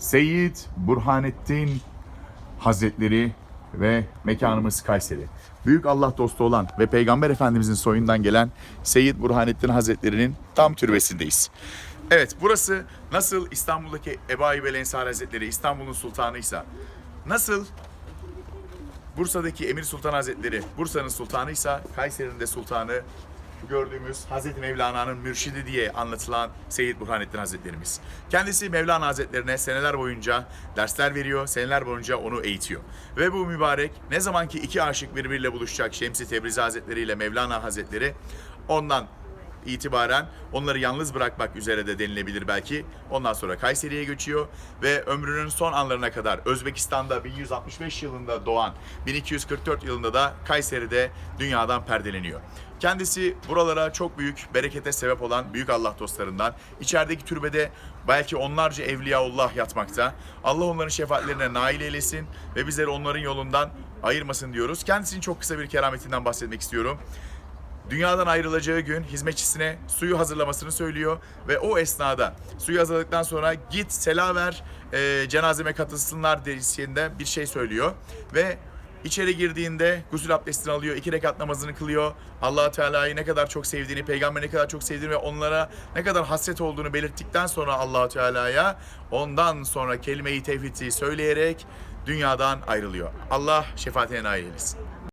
Seyyid Burhanettin Hazretleri ve mekanımız Kayseri. Büyük Allah dostu olan ve Peygamber Efendimizin soyundan gelen Seyyid Burhanettin Hazretleri'nin tam türbesindeyiz. Evet burası nasıl İstanbul'daki el Ensari Hazretleri İstanbul'un sultanıysa, nasıl Bursa'daki Emir Sultan Hazretleri Bursa'nın sultanıysa Kayseri'nin de sultanı gördüğümüz Hazreti Mevlana'nın mürşidi diye anlatılan Seyyid Burhanettin Hazretlerimiz. Kendisi Mevlana Hazretlerine seneler boyunca dersler veriyor, seneler boyunca onu eğitiyor. Ve bu mübarek ne zamanki iki aşık birbiriyle buluşacak Şemsi Tebrizi Hazretleri ile Mevlana Hazretleri ondan itibaren onları yalnız bırakmak üzere de denilebilir belki. Ondan sonra Kayseri'ye göçüyor ve ömrünün son anlarına kadar Özbekistan'da 1165 yılında doğan, 1244 yılında da Kayseri'de dünyadan perdeleniyor. Kendisi buralara çok büyük berekete sebep olan büyük Allah dostlarından. İçerideki türbede belki onlarca evliyaullah yatmakta. Allah onların şefaatlerine nail eylesin ve bizleri onların yolundan ayırmasın diyoruz. Kendisinin çok kısa bir kerametinden bahsetmek istiyorum dünyadan ayrılacağı gün hizmetçisine suyu hazırlamasını söylüyor ve o esnada suyu hazırladıktan sonra git sela ver e, cenazeme katılsınlar diye bir şey söylüyor ve içeri girdiğinde gusül abdestini alıyor, iki rekat namazını kılıyor. allah Teala'yı ne kadar çok sevdiğini, peygamberi ne kadar çok sevdiğini ve onlara ne kadar hasret olduğunu belirttikten sonra allah Teala'ya ondan sonra kelime-i tevhidi söyleyerek dünyadan ayrılıyor. Allah şefaatine nail eylesin.